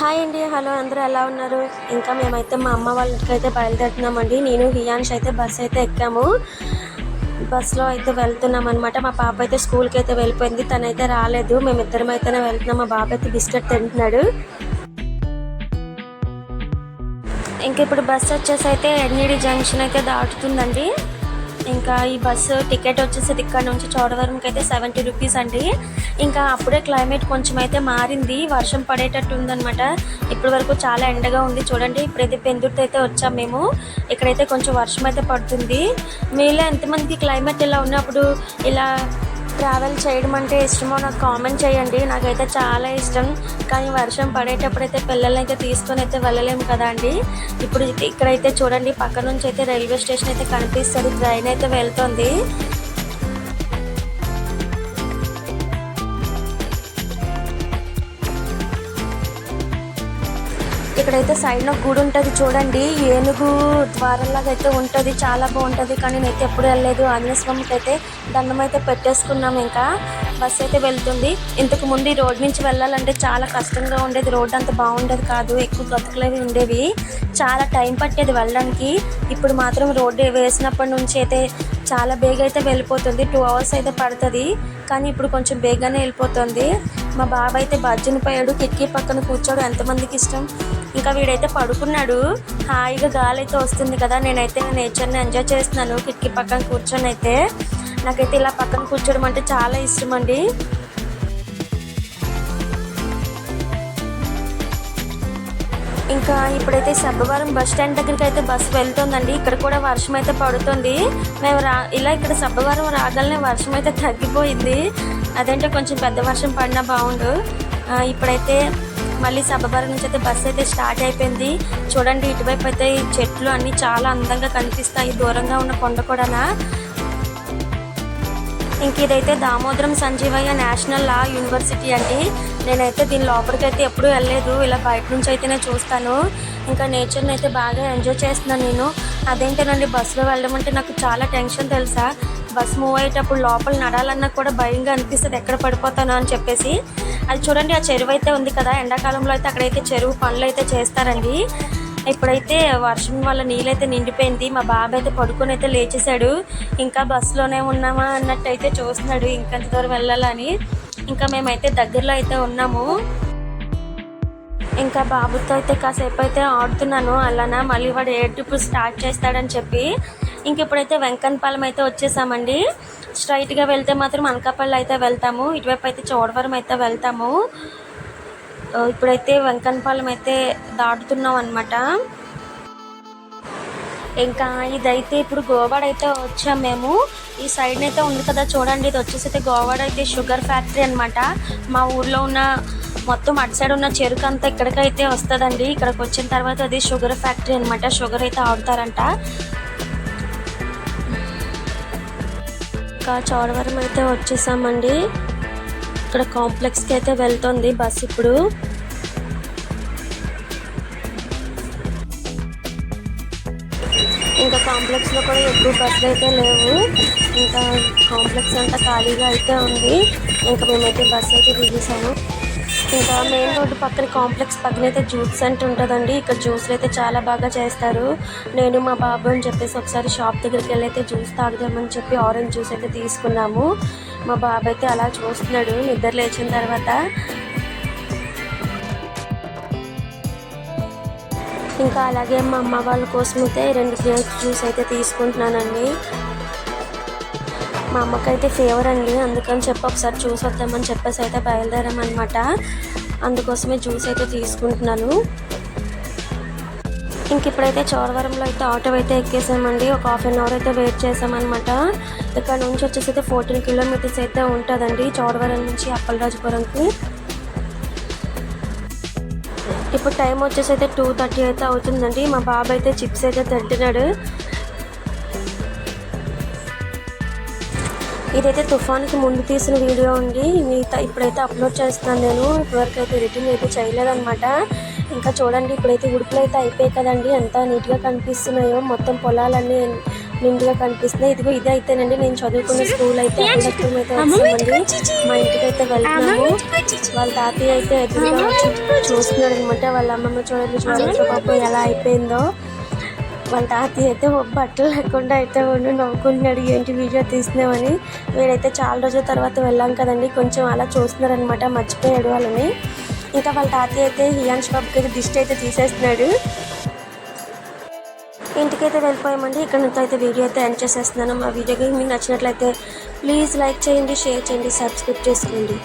Hi అండి hello అందరూ ఎలా ఉన్నారు? ఇంకా మేమైతే మా అమ్మ వాళ్ళకి అయితే బయలుదేరుతున్నామండి. నేను హియాన్ష్ అయితే బస్ అయితే ఎక్కాము. బస్సులో అయితే వెళ్తున్నాం అనమాట మా పాప అయితే స్కూల్కి అయితే వెళ్ళిపోయింది తనైతే రాలేదు. మేమిద్దరం అయితేనే వెళ్తున్నాం. మా బాబు అయితే బిస్కెట్ తింటున్నాడు. ఇంక ఇప్పుడు బస్ వచ్చేసి అయితే ఎన్ఈడి జంక్షన్ అయితే దాటుతుందండి. ఇంకా ఈ బస్సు టికెట్ వచ్చేసి ఇక్కడ నుంచి చోడవరంకి అయితే సెవెంటీ రూపీస్ అండి. ఇంకా అప్పుడే క్లైమేట్ కొంచెం అయితే మారింది వర్షం పడేటట్టు ఉందన్నమాట. ఇప్పటి వరకు చాలా ఎండగా ఉంది. చూడండి ఇప్పుడైతే పెందుర్తి అయితే వచ్చాం మేము. ఇక్కడైతే కొంచెం వర్షం అయితే పడుతుంది. మీలో ఎంతమందికి క్లైమేట్ ఇలా ఉన్నప్పుడు ఇలా ట్రావెల్ చేయడం అంటే ఇష్టమో నాకు కామెంట్ చేయండి. నాకైతే చాలా ఇష్టం. కానీ వర్షం పడేటప్పుడు అయితే పిల్లల్ని అయితే తీసుకొని అయితే వెళ్ళలేము కదా అండి. ఇప్పుడు ఇక్కడైతే చూడండి పక్క నుంచి అయితే రైల్వే స్టేషన్ అయితే కనిపిస్తుంది. ట్రైన్ అయితే వెళ్తుంది. ఇక్కడైతే సైడ్లో గుడి ఉంటుంది చూడండి. ఏనుగు ద్వారంలాగా అయితే ఉంటుంది. చాలా బాగుంటుంది. కానీ నేనైతే ఎప్పుడు వెళ్ళలేదు. ఆంజనేయ స్వామికి అయితే దండం అయితే పెట్టేసుకున్నాం ఇంకా. బస్ అయితే వెళ్తుంది. ఇంతకు ముందు ఈ రోడ్ నుంచి వెళ్ళాలంటే చాలా కష్టంగా ఉండేది. రోడ్ అంత బాగుండేది కాదు. ఎక్కువ గతుకులవి ఉండేవి. చాలా టైం పట్టేది వెళ్ళడానికి. ఇప్పుడు మాత్రం రోడ్డు వేసినప్పటి నుంచి అయితే చాలా బేగా అయితే వెళ్ళిపోతుంది. టూ అవర్స్ అయితే పడుతుంది. కానీ ఇప్పుడు కొంచెం బేగానే వెళ్ళిపోతుంది. మా బాబాయ్ అయితే బజ్జన పోయాడు. కిటికీ పక్కన కూర్చోడు. ఎంతమందికి ఇష్టం? ఇంకా వీడైతే పడుకున్నాడు. హాయిగా గాలి అయితే వస్తుంది కదా నేనైతే నేచర్ని ఎంజాయ్ చేస్తున్నాను. కిటికీ పక్కన కూర్చొని అయితే. నాకైతే ఇలా పక్కన కూర్చోవడం అంటే చాలా ఇష్టం అండి ఇంకా ఇప్పుడైతే సబ్బవరం బస్ స్టాండ్ దగ్గరికి అయితే బస్సు వెళ్తుందండి. ఇక్కడ కూడా వర్షం అయితే పడుతుంది. మేము రా ఇలా ఇక్కడ సబ్బవరం రాగలనే వర్షం అయితే తగ్గిపోయింది. అదేంటో కొంచెం పెద్ద వర్షం పడినా బాగుండు. ఇప్పుడైతే మళ్ళీ సబ్బవరం నుంచి అయితే బస్సు అయితే స్టార్ట్ అయిపోయింది. చూడండి ఇటువైపు అయితే చెట్లు అన్నీ చాలా అందంగా కనిపిస్తాయి. దూరంగా ఉన్న కొండ కూడానా? ఇంక ఇదైతే Damodaram Sanjivayya national law university అండి. నేనైతే దీని లోపలికి అయితే ఎప్పుడూ వెళ్ళలేదు. ఇలా బయట నుంచి అయితేనే చూస్తాను. ఇంకా నేచర్ని అయితే బాగా ఎంజాయ్ చేస్తున్నాను నేను. అదేంటేనండి బస్సులో వెళ్ళడం అంటే నాకు చాలా టెన్షన్ తెలుసా? బస్ మూవ్ అయ్యేటప్పుడు లోపల నడాలన్నా కూడా భయంగా అనిపిస్తుంది ఎక్కడ పడిపోతానో అని చెప్పేసి. అది చూడండి ఆ చెరువు అయితే ఉంది కదా ఎండాకాలంలో అయితే అక్కడైతే చెరువు పనులు అయితే చేస్తారండి. ఇప్పుడైతే వర్షం వల్ల నీళ్ళైతే నిండిపోయింది మా బాబు అయితే పడుకొని అయితే లేచేశాడు. ఇంకా బస్సులోనే ఉన్నామా అన్నట్టు అయితే చూస్తున్నాడు ఇంకంత దూరం వెళ్ళాలని ఇంకా మేమైతే దగ్గరలో అయితే ఉన్నాము. ఇంకా బాబుతో అయితే కాసేపు అయితే ఆడుతున్నాను. అలానా మళ్ళీ వాడు ఏడుపు స్టార్ట్ చేస్తాడని చెప్పి. ఇంక ఇప్పుడైతే వెంకన్పాలెం అయితే వచ్చేసామండి. స్ట్రైట్గా వెళ్తే మాత్రం అనకాపల్లి అయితే వెళ్తాము. ఇటువైపు అయితే చోడవరం అయితే వెళ్తాము. ఇప్పుడైతే వెంకన్పాలెం అయితే దాటుతున్నాం అనమాట ఇంకా ఇదైతే ఇప్పుడు గోవాడ అయితే వచ్చాం మేము. ఈ సైడ్ అయితే ఉంది కదా చూడండి ఇది వచ్చేసి అయితే గోవాడ అయితే షుగర్ ఫ్యాక్టరీ అన్నమాట. మా ఊర్లో ఉన్న మొత్తం అటు సైడ్ ఉన్న చెరుకు అంతా ఇక్కడికైతే వస్తుందండి. ఇక్కడికి వచ్చిన తర్వాత అది షుగర్ ఫ్యాక్టరీ అన్నమాట. షుగర్ అయితే ఆడుతారంట. ఇంకా చోడవరం అయితే వచ్చేసామండి. ఇక్కడ కాంప్లెక్స్కి అయితే వెళ్తుంది బస్ ఇప్పుడు. ఇంకా కాంప్లెక్స్లో కూడా ఎక్కువ బస్సులు అయితే లేవు. ఇంకా కాంప్లెక్స్ అంతా ఖాళీగా అయితే ఉంది. ఇంకా మేమైతే బస్సు అయితే దిగేసాము. ఇంకా మెయిన్ రోడ్డు పక్కన కాంప్లెక్స్ పక్కన అయితే జ్యూస్ సెంటర్ ఉంటుందండి. ఇక్కడ జ్యూస్లు అయితే చాలా బాగా చేస్తారు. నేను మా బాబు అని చెప్పేసి ఒకసారి షాప్ దగ్గరికి వెళ్ళి అయితే జ్యూస్ తాగుదామని చెప్పి ఆరెంజ్ జ్యూస్ అయితే తీసుకున్నాము. మా బాబు అయితే అలా చూస్తున్నాడు. నిద్ర లేచిన తర్వాత ఇంకా అలాగే మా అమ్మ వాళ్ళ కోసం అయితే రెండు గ్రేప్స్ జ్యూస్ అయితే తీసుకుంటున్నానండి. మా అమ్మకైతే ఫీవర్ అండి. అందుకని చెప్పి ఒకసారి చూసి వద్దామని చెప్పేసి అయితే బయలుదేరామన్నమాట. అందుకోసమే జ్యూస్ అయితే తీసుకుంటున్నాను. ఇంక ఇప్పుడైతే చోడవరంలో అయితే ఆటో అయితే ఎక్కేసామండి. ఒక హాఫ్ అన్ అవర్ అయితే వెయిట్ చేసామన్నమాట. ఇక్కడ నుంచి వచ్చేసి అయితే ఫోర్టీన్ కిలోమీటర్స్ అయితే ఉంటుందండి. చోడవరం నుంచి అప్పలరాజుపురంకి. ఇప్పుడు టైం వచ్చేసి అయితే టూ థర్టీ అయితే అవుతుందండి. మా బాబు అయితే చిప్స్ అయితే తింటున్నాడు. ఇదైతే తుఫాన్కి ముందు తీసిన వీడియో అండి. మిగతా ఇప్పుడైతే అప్లోడ్ చేస్తున్నాను నేను. ఇప్పటివరకు అయితే ఎడిటింగ్ అయితే చేయలేదన్నమాట. ఇంకా చూడండి ఇప్పుడైతే ఉడుపులు అయితే అయిపోయాయి కదండి. ఎంత నీట్గా కనిపిస్తున్నాయో. మొత్తం పొలాలన్నీ నిండుగా కనిపిస్తున్నాయి ఇదిగో ఇదే అయితేనండి నేను చదువుకున్న స్కూల్ అయితే. అఖిలత్వం అయితే వచ్చామండి మా ఇంటికి అయితే వెళ్తున్నాము. వాళ్ళ తాతయ్య అయితే ఎదురుగా చూస్తున్నాడు అనమాట వాళ్ళ అమ్మమ్మ చూడండి చూడండి. పాపం ఎలా అయిపోయిందో. వాళ్ళ తాతయ్య అయితే బట్టలు లేకుండా అయితే ఉండి నవ్వుకుంటున్నాడు. ఏంటి వీడియో తీసినామని వీడైతే చాలా రోజుల తర్వాత వెళ్ళాం కదండి. కొంచెం అలా చూస్తున్నారనమాట. మర్చిపోయాడు వాళ్ళని. ఇంకా వాళ్ళ తాతయ్య అయితే హియాన్ష్ బాబుకి అయితే దిష్టి అయితే తీసేస్తున్నాడు. ఇంటికైతే వెళ్ళిపోయామండి. ఇక్కడ నుంచి అయితే వీడియో అయితే ఎండ్ చేసేస్తున్నాను. మా వీడియోకి మీకు నచ్చినట్లయితే ప్లీజ్ లైక్ చేయండి షేర్ చేయండి సబ్స్క్రైబ్ చేసుకోండి.